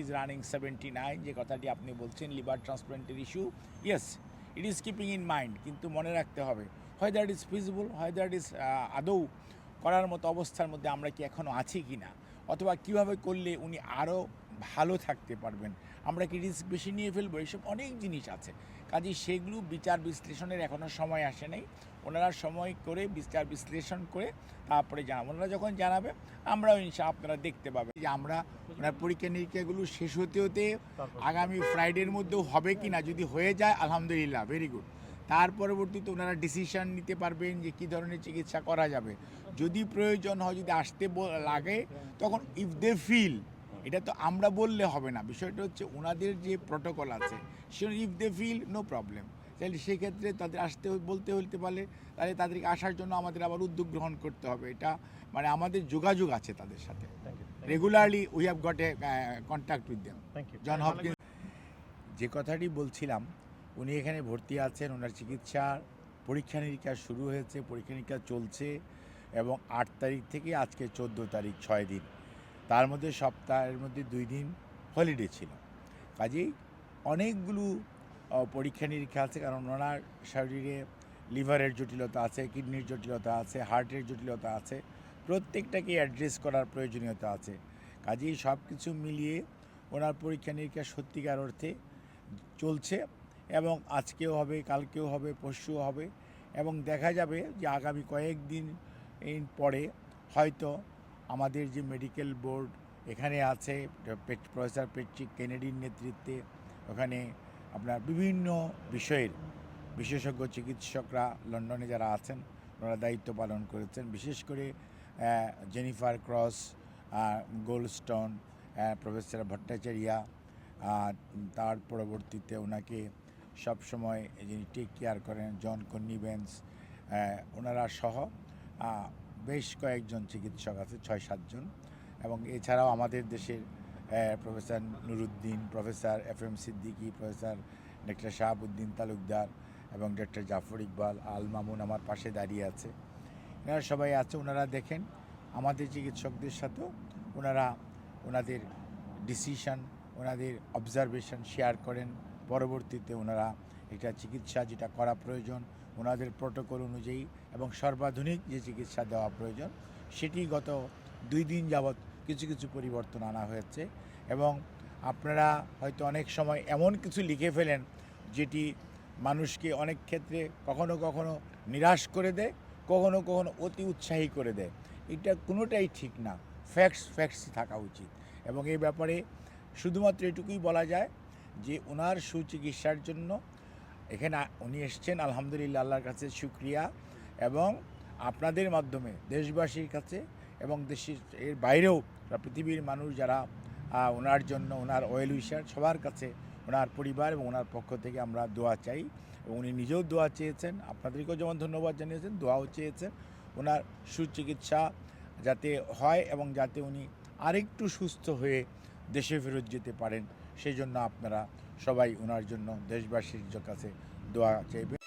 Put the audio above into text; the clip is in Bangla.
ইজ রানিং সেভেন্টি নাইন যে কথাটি আপনি বলছেন liver ট্রান্সপ্লান্টের issue yes it is keeping in mind কিন্তু মনে রাখতে হবে হয় দ্যাট ইজ ফিজিবল হয় দ্যাট ইজ আদৌ করার মতো অবস্থার মধ্যে আমরা কি এখনও আছি কি না অথবা কীভাবে করলে উনি আরও ভালো থাকতে পারবেন, আমরা কি রিস্ক বেশি নিয়ে ফেলব এইসব অনেক জিনিস আছে। কাজে সেগুলো বিচার বিশ্লেষণের এখনও সময় আসে নাই। ওনারা সময় করে বিচার বিশ্লেষণ করে তারপরে জানাব। ওনারা যখন জানাবে আমরাও ইনশা আপনারা দেখতে পাবেন। যে আমরা ওনার পরীক্ষা নিরীক্ষাগুলো শেষ হতে হতে আগামী ফ্রাইডের মধ্যেও হবে কি না যদি হয়ে যায় আলহামদুলিল্লাহ ভেরি গুড তার পরবর্তীতে ওনারা ডিসিশন নিতে পারবেন যে কী ধরনের চিকিৎসা করা যাবে। যদি প্রয়োজন হয় যদি আসতে লাগে তখন ইফ দে ফিল এটা তো আমরা বললে হবে না। বিষয়টা হচ্ছে ওনাদের যে প্রোটোকল আছে সে if they feel no problem তাহলে সেক্ষেত্রে তাদের আসতে বলতে হতে পারে তাহলে তাদেরকে আসার জন্য আমাদের আবার উদ্যোগ গ্রহণ করতে হবে। এটা মানে আমাদের যোগাযোগ আছে তাদের সাথে। Regularly we have got a contact with them John Hopkins যে কথাটি বলছিলাম উনি এখানে ভর্তি আছেন ওনার চিকিৎসার পরীক্ষা নিরীক্ষা শুরু হয়েছে পরীক্ষা নিরীক্ষা চলছে এবং আট তারিখ থেকে আজকে চোদ্দ তারিখ ছয় দিন। তার মধ্যে সপ্তাহের মধ্যে দুই দিন হলিডে ছিল। কাজেই অনেকগুলো পরীক্ষা নিরীক্ষা আছে, কারণ ওনার শরীরে লিভারের জটিলতা আছে, কিডনির জটিলতা আছে, হার্টের জটিলতা আছে, প্রত্যেকটাকে অ্যাড্রেস করার প্রয়োজনীয়তা আছে। কাজেই সব কিছু মিলিয়ে ওনার পরীক্ষা নিরীক্ষা সত্যিকার অর্থে চলছে এবং আজকেও হবে, কালকেও হবে, পরশুও হবে এবং দেখা যাবে যে আগামী কয়েকদিন পরে হয়তো আমাদের যে মেডিকেল বোর্ড এখানে আছে প্রফেসর পেট্রিক কেনেডির নেতৃত্বে, ওখানে আপনার বিভিন্ন বিষয়ের বিশেষজ্ঞ চিকিৎসকরা লন্ডনে যারা আছেন, ওনারা দায়িত্ব পালন করেছেন। বিশেষ করে Jennifer Cross Goldstone professor Bhattacharya তার পরবর্তীতে ওনাকে সবসময় যিনি টেক কেয়ার করেন জন কন্নিভেন্স ওনারা সহ বেশ কয়েকজন চিকিৎসক আছে, ছয় সাতজন এবং এছাড়াও আমাদের দেশের professor Nuruddin, professor F M Siddiqui, professor doctor Shahabuddin Talukdar এবং ডক্টর জাফর ইকবাল আল মামুন আমার পাশে দাঁড়িয়ে আছে। এনারা সবাই আছে, ওনারা দেখেন, আমাদের চিকিৎসকদের সাথেও ওনারা ওনাদের ডিসিশন ওনাদের অবজারভেশন শেয়ার করেন। পরবর্তীতে ওনারা এটা চিকিৎসা যেটা করা প্রয়োজন, ওনাদের প্রোটোকল অনুযায়ী এবং সর্বাধুনিক যে চিকিৎসা দেওয়া প্রয়োজন, সেটি গত দুই দিন যাবৎ কিছু কিছু পরিবর্তন আনা হয়েছে এবং আপনারা হয়তো অনেক সময় এমন কিছু লিখে ফেলেন যেটি মানুষকে অনেক ক্ষেত্রে কখনো কখনো নিরাশ করে দেয়, কখনো কখনো অতি উৎসাহী করে দেয়। এটা কোনোটাই ঠিক না। ফ্যাক্টস ফ্যাক্টসই থাকা উচিত এবং এই ব্যাপারে শুধুমাত্র এটুকুই বলা যায় যে, ওনার সুচিকিৎসার জন্য এখানে উনি এসছেন, আলহামদুলিল্লাহ, আল্লাহর কাছে শুক্রিয়া। এবং আপনাদের মাধ্যমে, দেশবাসীর কাছে এবং দেশের, এর বাইরেও পৃথিবীর মানুষ, যারা ওনার জন্য, ওনার ওয়েল উইশার সবার কাছে ওনার পরিবার এবং ওনার পক্ষ থেকে আমরা দোয়া চাই। এবং উনি নিজেও দোয়া চেয়েছেন, আপনাদেরকেও যেমন ধন্যবাদ জানিয়েছেন, দোয়াও চেয়েছেন। ওনার সুচিকিৎসা যাতে হয় এবং যাতে উনি আরেকটু সুস্থ হয়ে দেশে ফেরত যেতে পারেন সেই জন্য আপনারা সবাই ওনার জন্য দেশবাসীর কাছে দোয়া চাইবেন